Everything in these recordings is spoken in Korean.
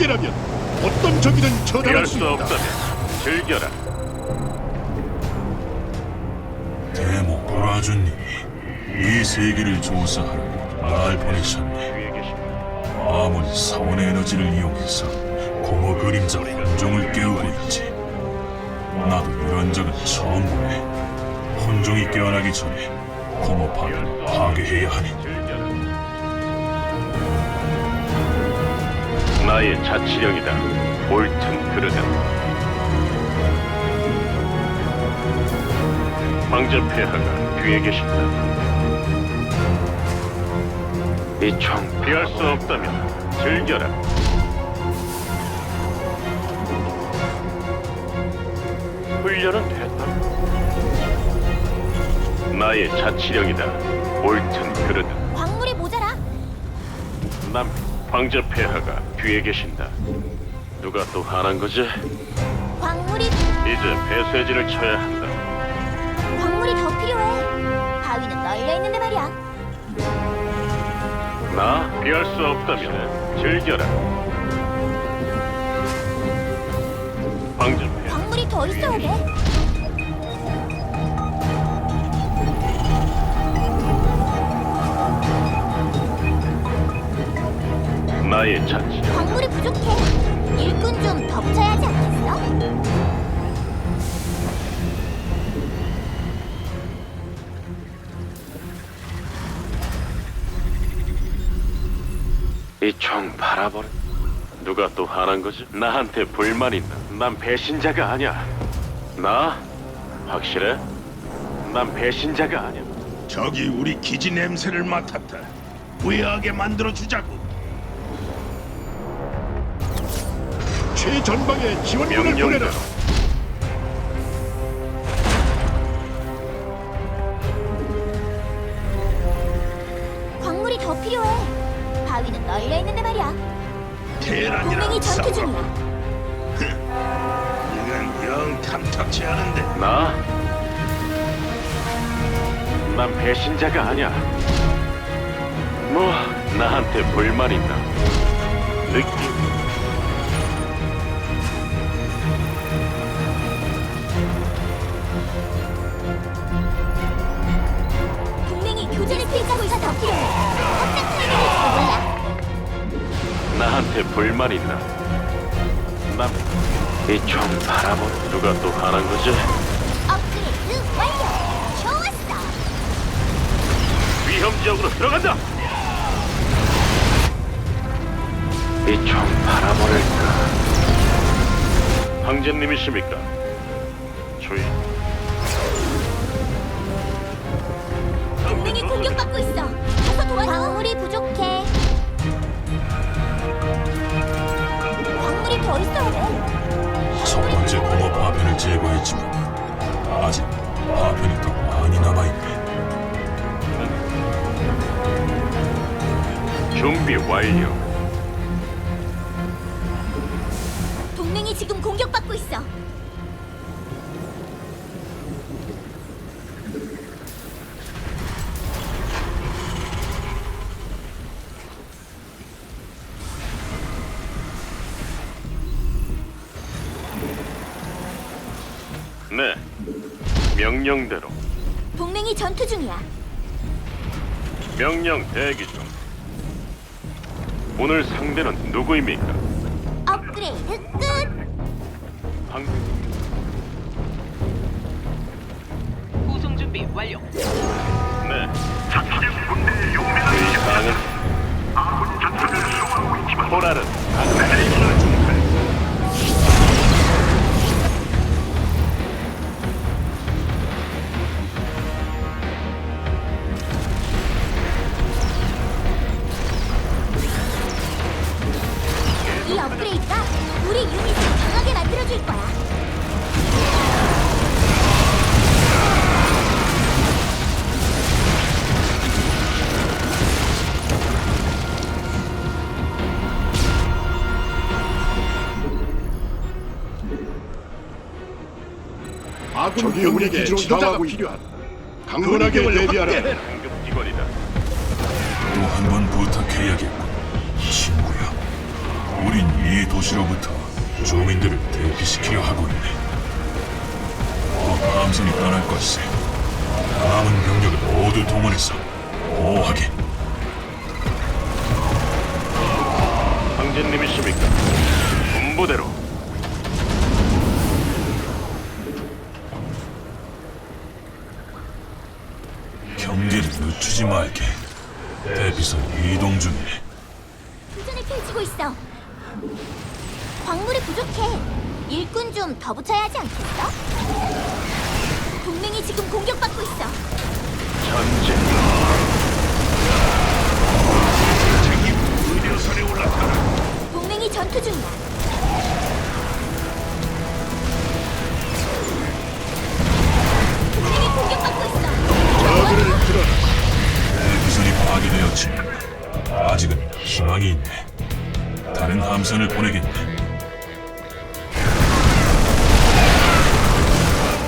함께라면 어떤 적이든 처단할 피할 수수 있다. 없다면 즐겨라. 대모 보라주님이 이 세계를 조사하라고 날 보내셨네. 아몬이 사원의 에너지를 이용해서 공허 그림자 혼종을 깨우고 있지. 나도 이런 적은 처음 보네. 혼종이 깨어나기 전에 공허 파편을 파괴해야 하니 나의 자치령이다. 옳든 그르든. 황제 폐하가 뒤에 계신다. 이총 피할 수 없다면 즐겨라. 훈련은 됐다. 나의 자치령이다. 옳든 그르든. 황제 폐하가 뒤에 계신다. 누가 또 화난 거지? 광물이 이제 배쇄진을 쳐야 한다. 광물이 더 필요해. 바위는 널려 있는데 말이야. 나 피할 수 없다면 즐겨라. 황제 폐하 광물이 더 있어야 돼. 나의 자치 광물이 부족해. 일꾼 좀 하지 않겠어? 이 총 바라버려. 누가 또 화난 거지? 나한테 불만 있나? 난 배신자가 아니야. 나 확실해? 난 배신자가 아니야. 적이 우리 기지 냄새를 맡았다. 후회하게 만들어 주자고. 최전방에 지원군을 보내라. 광물이 더 필요해. 바위는 널려 있는데 말이야. 테란이랑 동맹이 전투 싸워. 중이야. 이건 영 탐탁치 않은데. 나? 난 배신자가 아니야. 뭐 나한테 불만 있나? 느낌. 있어 더 필요해. 어떤 타이밍일지도 몰라. 나한테 불만 있나? 난이총 바라보 누가 또 화난 거지? 업그레이드 완료. 좋았어. 위험 지역으로 들어간다. 이 총 바라버릴까? 황제님이십니까? 공격받고 있어. 가서 도와줘. 광물이 부족해. 광물이 더 있어야 돼. 첫 번째 공허 파편을 제거했지만 아직 파편이 더 많이 남아있네. 준비 완료. 명령대로. 동맹이 전투 중이야. 명령 대기 중. 오늘 상대는 누구입니까? 업그레이드 끝. 황 구성 준비 완료. 네. 의사는 호라는 이 아군 적이 우리에게 지도자가 필요하다. 강건하게 대비하라. 응급기관이다. 또 한 번 부탁해야겠군, 친구야. 우린 이 도시로부터 주민들을 대피시키려 하고 있네. 곧 함선이 떠날 것이세. 남은 병력을 모두 동원해서 보호하게. 황제님이십니까? 군부대로. 경계를 늦추지 말게. 대피선 이동 중이네. 교전을 펼치고 있어. 광물이 부족해. 일꾼 좀 더 붙여야 하지 않겠어? 동맹이 지금 공격받고 있어. 올라타라. 동맹이 전투 중이야.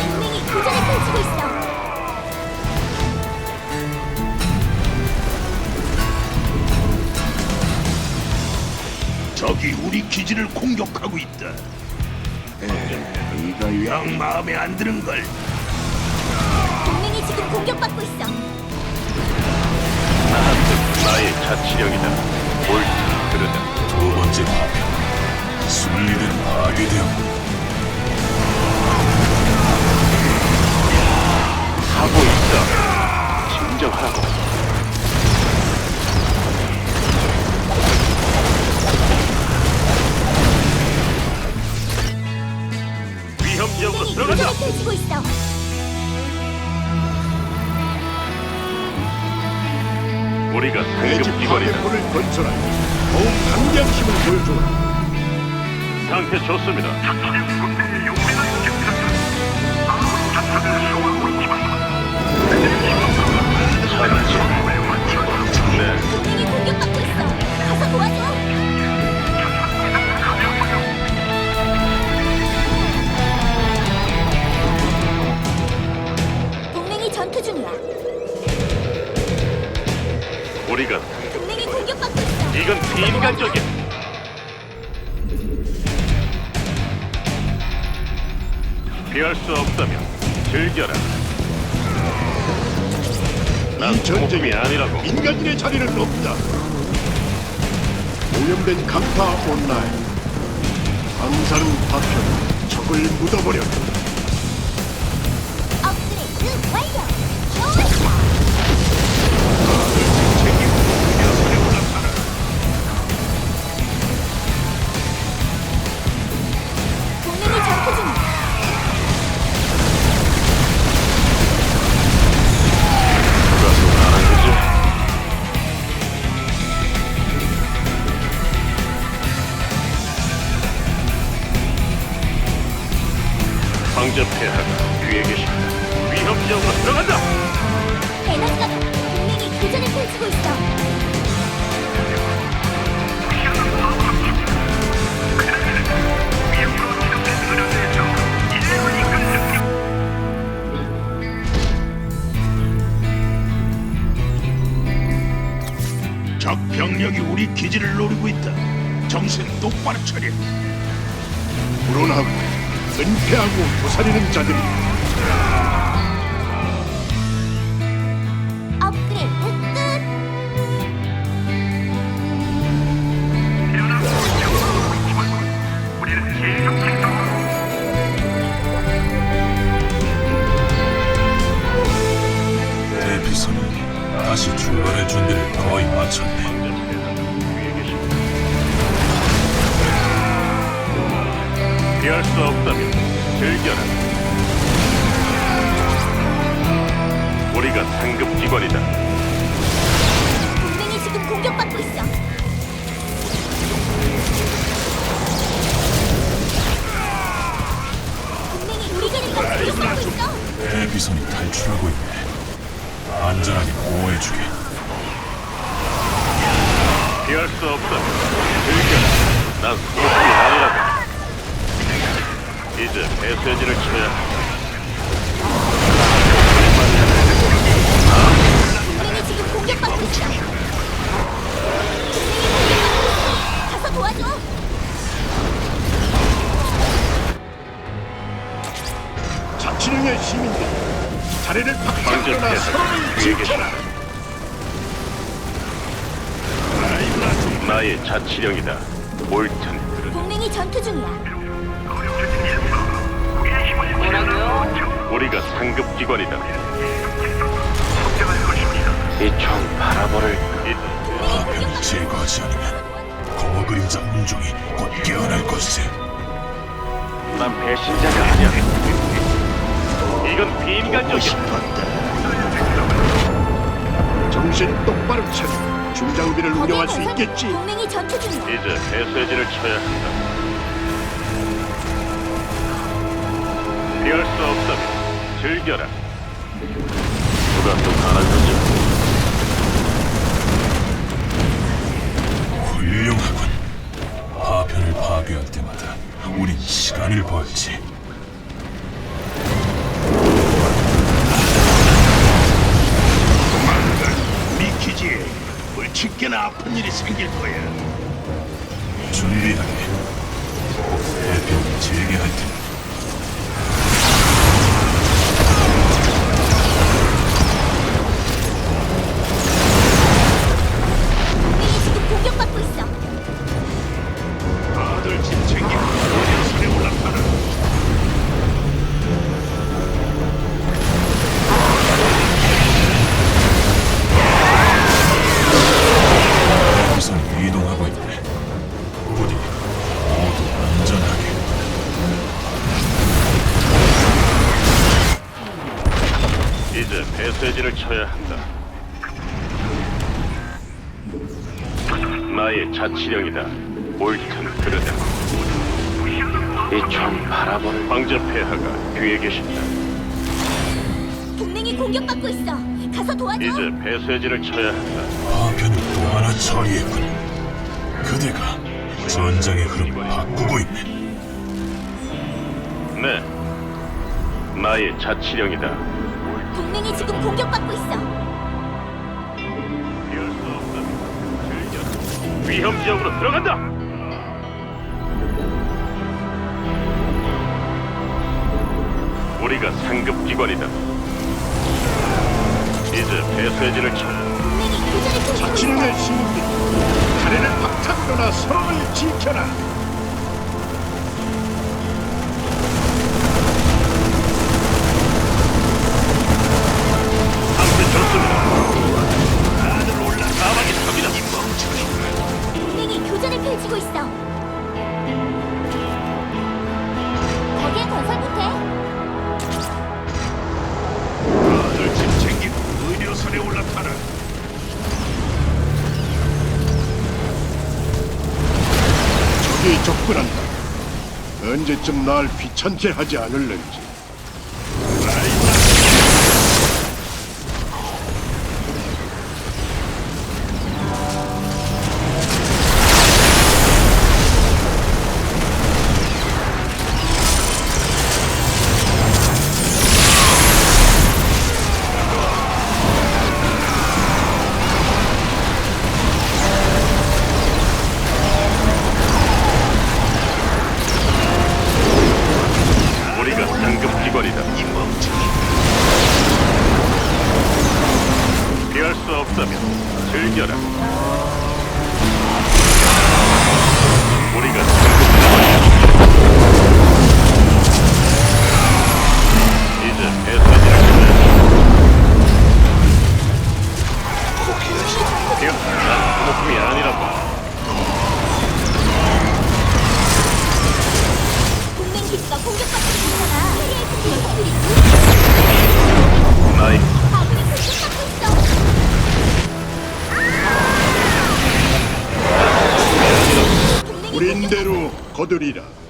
동맹이 펼치고 있어. 적이 우리 기지를 공격하고 있다. 에, 이거 영 마음에 안 드는 걸. 동맹이 지금 공격받고 있어. 나한테 나의 자치령이다. 옳다 그르다. 두 번째 파편 순리대로 파괴되었고 하고. 위험 지역으로 동맹이 들어간다. 펼치고 있어. 우리가 기관이다. 를 건설하여 더욱 강력한 힘을 보여줘. 상태 좋습니다. 네, 동맹이 공격받고 있어. 가서 도와줘. 자리는 없다. 오염된 강타 온라인. 방사능 파편 적을 묻어버려. 업그레이드 완료. 폐하가 뒤에 계십니다. 위험 지역으로 들어간다. 에너지가 동맹이 교전을 펼치고 있어. 적 병력이 우리 기지를 노리고 있다. 정신 똑바로 차려. 불온하고 은폐하고 도사리는 자들이 업그레이드 끝. 대피선이 다시 출발할 준비를 거의 마쳤네. 피할 수 없다면 즐겨라. 우리가 상급 기관이다. 동맹이 지금 공격받고 있어. 동맹이 우리 기지가 공격받고 있어. 대피선이 탈출하고 있네. 안전하게 보호해주게. 피할 수 없다면 즐겨라. 난 소수이 아니라고. 이제 메시지를 치면 나의 자치령이다, 몰튼 동맹이 전투 중이야. 뭐라고요? 우리가 상급 기관이다. 이 총? 이- 파편을 제거하지 않으면 공허 그림자 혼종이 곧 깨어날 것이지. 난 배신자가 아니야. 이건 비인간적이야. 정신 똑바로 차려. 중장비를 운영할 수 있겠지. 동맹이 전투 중이야. 이제 배쇄진을 쳐야 한다. 피할 수 없다면 즐겨라. 누가 또 가난 거지? 훌륭하군. 파편을 파괴할 때마다 우린 시간을 벌지. 물치게나 아픈 일이 생길 거야. 준비하게. 파편을 재개할 테니 옳든 그르든. 이총 바라보는 황제 폐하가 뒤에 계신다. 동맹이 공격받고 있어. 가서 도와줘. 이제 배쇄진을 쳐야 한다. 파편을 또 하나 처리했군. 그대가 전장의 흐름을 바꾸고 있네. 네. 나의 자치령이다. 동맹이 지금 공격받고 있어. 위험 지역으로 들어간다. 우리가 상급 기관이다. 이제 펼치고 있어. 자치령의 신분들. 자리를 박차거나 서로를 지켜라. 언제쯤 날 귀찮게 하지 않을는지. 없다면 즐겨라. 거두리라.